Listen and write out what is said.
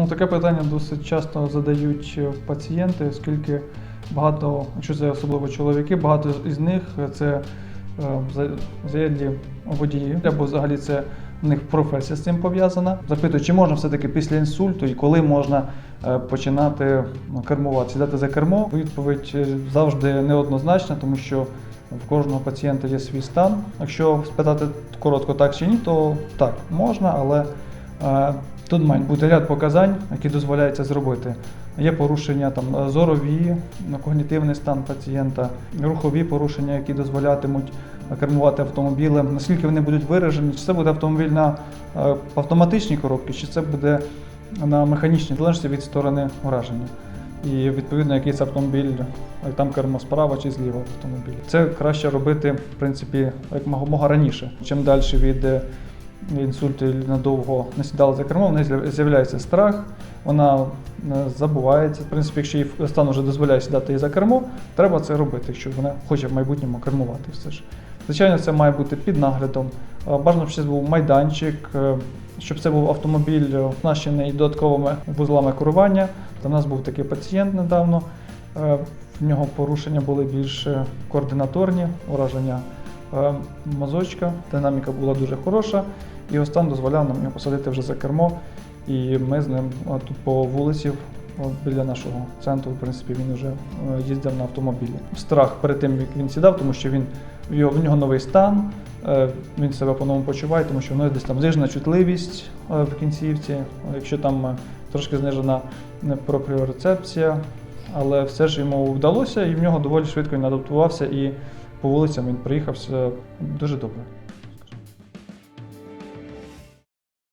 Ну, таке питання досить часто задають е, пацієнти, оскільки багато, якщо це особливо чоловіки, багато із них це е, за- водії, або взагалі це в них професія з цим пов'язана. Запитують, чи можна все-таки після інсульту і коли можна е, починати ну, кермувати, сідати за кермо. Відповідь завжди неоднозначна, тому що в кожного пацієнта є свій стан. Якщо спитати коротко так чи ні, то так можна, але тут мають бути ряд показань, які дозволяють це зробити. Є порушення там е, зорові, ну, когнітивний стан пацієнта, рухові порушення, які дозволятимуть е, кермувати автомобілем. Наскільки вони будуть виражені, чи це буде автомобіль на е, автоматичній коробці, чи це буде на механічній залежності від сторони ураження. І відповідно, який це автомобіль, там кермо справа чи зліва автомобіля. Це краще робити, в принципі, як мога раніше. Чим далі від е, інсульту і надовго не сідала за кермо, в неї з'являється страх, вона е, забувається. В принципі, якщо їй стан вже дозволяє сідати і за кермо, треба це робити, якщо вона хоче в майбутньому кермувати все ж. Звичайно, це має бути під наглядом. Е, Бажано, щоб це був майданчик, е, щоб це був автомобіль, оснащений додатковими вузлами керування. У нас був такий пацієнт недавно. В нього порушення були більш координаторні, ураження е, мозочка. Динаміка була дуже хороша, і його стан дозволяв нам його посадити вже за кермо. І ми з ним е, тут по вулиці, біля нашого центру, в принципі, він вже е, їздив на автомобілі. Страх перед тим, як він сідав, тому що він в нього новий стан, він себе по-новому почуває, тому що в нього десь там знижена чутливість в кінцівці, якщо там трошки знижена пропріорецепція, але все ж йому вдалося, і в нього доволі швидко він адаптувався, і по вулицям він проїхався дуже добре.